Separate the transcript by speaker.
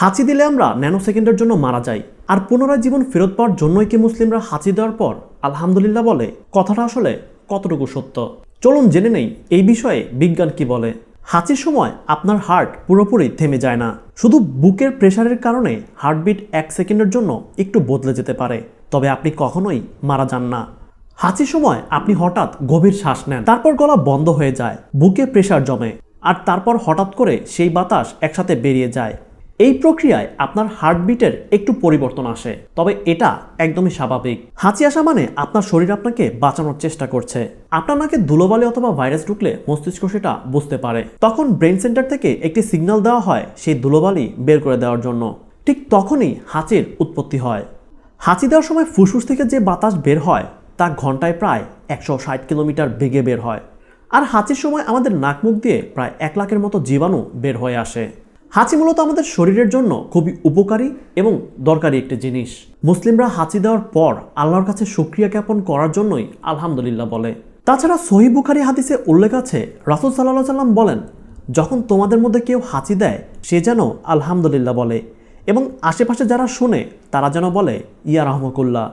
Speaker 1: হাঁচি দিলে আমরা ন্যানো সেকেন্ডের জন্য মারা যাই, আর পুনরায় জীবন ফেরত পাওয়ার জন্যই কি মুসলিমরা হাঁচি দেওয়ার পর আলহামদুলিল্লাহ বলে? কথাটা আসলে কতটুকু সত্য? চলুন জেনে নেই, এই বিষয়ে বিজ্ঞান কি বলে? হাঁচির সময় আপনার হার্ট পুরোপুরি থেমে যায় না। শুধু বুকের প্রেশারের কারণে হার্টবিট এক সেকেন্ডের জন্য একটু বদলে যেতে পারে, তবে আপনি কখনোই মারা যান না। হাঁচির সময় আপনি হঠাৎ গভীর শ্বাস নেন, তারপর গলা বন্ধ হয়ে যায়, বুকে প্রেশার জমে, আর তারপর হঠাৎ করে সেই বাতাস একসাথে বেরিয়ে যায়। এই প্রক্রিয়ায় আপনার হার্টবিটের একটু পরিবর্তন আসে, তবে এটা একদমই স্বাভাবিক। হাঁচি আসা মানে আপনার শরীর আপনাকে বাঁচানোর চেষ্টা করছে। আপনার নাকে ধুলোবালি অথবা ভাইরাস ঢুকলে মস্তিষ্ক সেটা বুঝতে পারে। তখন ব্রেন সেন্টার থেকে একটি সিগন্যাল দেওয়া হয় সেই ধুলোবালি বের করে দেওয়ার জন্য। ঠিক তখনই হাঁচির উৎপত্তি হয়। হাঁচি দেওয়ার সময় ফুসফুস থেকে যে বাতাস বের হয়, তা ঘন্টায় প্রায় একশো ষাট কিলোমিটার বেগে বের হয়। আর হাঁচির সময় আমাদের নাক মুখ দিয়ে প্রায় এক লাখের মতো জীবাণু বের হয়ে আসে। হাঁচি মূলত আমাদের শরীরের জন্য খুবই উপকারী এবং দরকারি একটি জিনিস। মুসলিমরা হাঁচি দেওয়ার পর আল্লাহর কাছে সুক্রিয়া জ্ঞাপন করার জন্যই আলহামদুলিল্লাহ বলে। তাছাড়া সহি বুখারি হাদিসে উল্লেখ আছে, রাসুল সাল্লাহ সাল্লাম বলেন, যখন তোমাদের মধ্যে কেউ হাঁচি দেয়, সে যেন আলহামদুলিল্লাহ বলে এবং আশেপাশে যারা শুনে, তারা যেন বলে, ইয়া রহমকুল্লাহ।